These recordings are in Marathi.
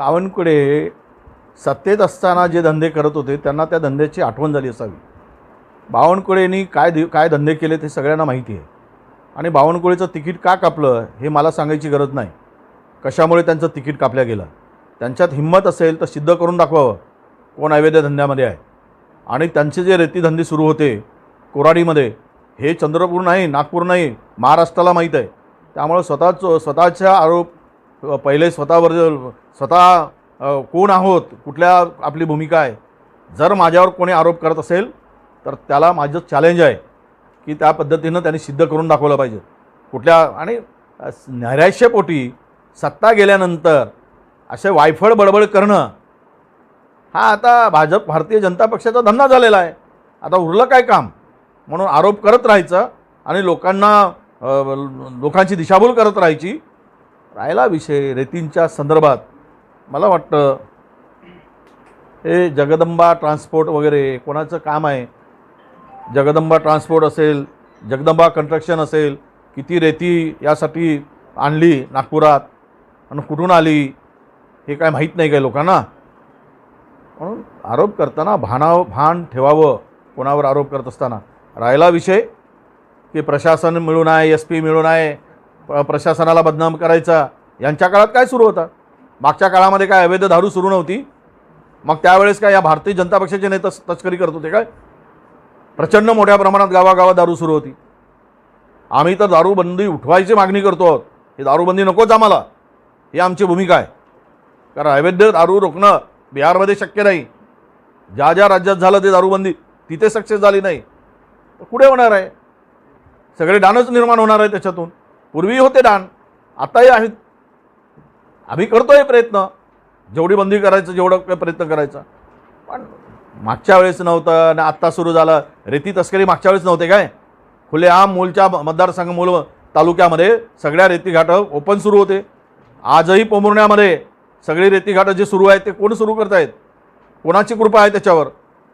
बावनकुळे सत्तेत असताना जे धंदे करत होते त्यांना त्या धंद्याची आठवण झाली असावी. बावनकुळेंनी काय दि काय धंदे केले ते सगळ्यांना माहिती आहे. आणि बावनकुळेचं तिकीट का कापलं हे मला सांगायची गरज नाही. कशामुळे त्यांचं तिकीट कापल्या गेलं? त्यांच्यात हिंमत असेल तर सिद्ध करून दाखवावं. कोण अवैध धंद्यामध्ये आहे? आणि त्यांचे जे रेतीधंदे सुरू होते कोराडीमध्ये हे चंद्रपूर नाही नागपूर नाही महाराष्ट्राला माहीत आहे. त्यामुळं स्वतःच स्वतःच्या आरोप पहिले स्वतःवर स्वतः कोण आहोत कुठल्या आपली भूमिका आहे जर माझ्यावर कोणी आरोप करत असेल तर त्याला माझं चॅलेंज आहे की त्या पद्धतीनं त्यांनी सिद्ध करून दाखवलं पाहिजे. कुठल्या आणि नैराश्यपोटी सत्ता गेल्यानंतर असे वायफळ बडबड करणं हा आता भाजप भारतीय जनता पक्षाचा धंदा झालेला आहे. आता उरलं काय काम? म्हणून आरोप करत राहायचं आणि लोकांना लोकांची दिशाभूल करत राहायची. राहिला विषय रेतींच्या संदर्भात. मला वाटतं हे जगदंबा ट्रान्सपोर्ट वगैरे कोणाचं काम आहे? जगदंबा ट्रान्सपोर्ट असेल जगदंबा कन्स्ट्रक्शन असेल किती रेती यासाठी आणली नागपुरात आणि कुठून आली हे काय माहीत नाही काय लोकांना. म्हणून आरोप करताना भानाव भान ठेवावं कोणावर आरोप करत असताना. राहिला विषय की प्रशासन मिळून आहे एस पी मिळून आहे प्रशासनाला बदनाम करायचा. यांच्या काळात काय सुरू होतं? मागच्या काळामध्ये काय अवैध दारू सुरू नव्हती? मग त्यावेळेस काय या भारतीय जनता पक्षाचे नेते तस्करी करत होते काय? प्रचंड मोठ्या प्रमाणात गावागावात दारू सुरू होती. आम्ही तर दारूबंदी उठवायची मागणी करतो आहोत. ही दारूबंदी नकोच आम्हाला. ही आमची भूमिका आहे. कारण अवैध दारू रोखणं बिहारमध्ये शक्य नाही. ज्या ज्या राज्यात झालं ते दारूबंदी तिथे सक्सेस झाली नाही. तर कुठे होणार आहे? सगळे डानच निर्माण होणार आहे त्याच्यातून. पूर्वी होते डान आताही आहेत. आम्ही करतोय प्रयत्न. जेवढी बंदी करायचं जेवढं काही प्रयत्न करायचा. पण मागच्या वेळेस नव्हतं आणि आत्ता सुरू झालं. रेती तस्करी मागच्या वेळेस नव्हते काय? खुलेआम मूलच्या मतदारसंघ मूल तालुक्यामध्ये सगळ्या रेतीघाटं ओपन सुरू होते. आजही पोमुर्ण्यामध्ये सगळी रेतीघाटं जे सुरू आहेत ते कोण सुरू करतायत? कोणाची कृपा आहे त्याच्यावर?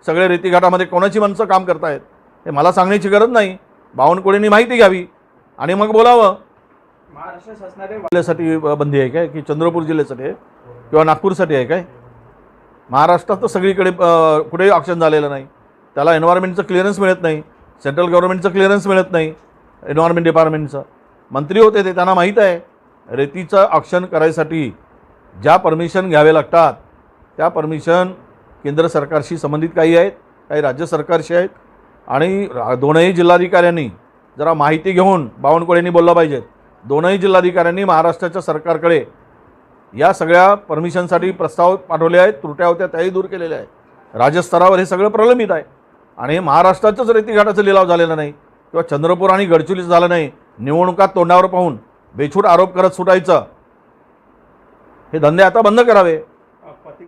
सगळे रेतीघाटामध्ये कोणाची माणसं काम करतायत? हे मला सांगण्याची गरज नाही. बावनकुळेंनी माहिती घ्यावी आणि मग बोलावं. महाराष्ट्र शासनाने जिल्ह्यासाठी बंदी आहे काय? की चंद्रपूर जिल्ह्यासाठी आहे? किंवा नागपूरसाठी आहे काय? महाराष्ट्रात तर सगळीकडे कुठेही ऑप्शन झालेलं नाही. त्याला एन्व्हायरमेंटचं क्लिअरन्स मिळत नाही. सेंट्रल गव्हर्नमेंटचं क्लिअरन्स मिळत नाही. एन्व्हायरमेंट डिपार्टमेंटचं मंत्री होते ते त्यांना माहीत आहे. रेतीचं ऑप्शन करायसाठी ज्या परमिशन घ्यावे लागतात त्या परमिशन केंद्र सरकारशी संबंधित काही आहेत काही राज्य सरकारशी आहेत. आणि दोनही जिल्हाधिकाऱ्यांनी जरा माहिती घेऊन बावनकुळेंनी बोललं पाहिजे दोनही जिल्हाधिकाऱ्यांनी महाराष्ट्राच्या सरकारकडे या सगळ्या परमिशनसाठी प्रस्ताव पाठवले आहेत त्रुट्या होत्या त्याही दूर केलेल्या आहेत. राज्यस्तरावर हे सगळं प्रलंबित आहे. आणि महाराष्ट्राच्याच रेतीघाटाचा लिलाव झालेला नाही. किंवा चंद्रपूर आणि गडचिरोलीचं झालं नाही. निवडणुकात तोंडावर पाहून बेछूट आरोप करत सुटायचं. हे धंदे आता बंद करावे.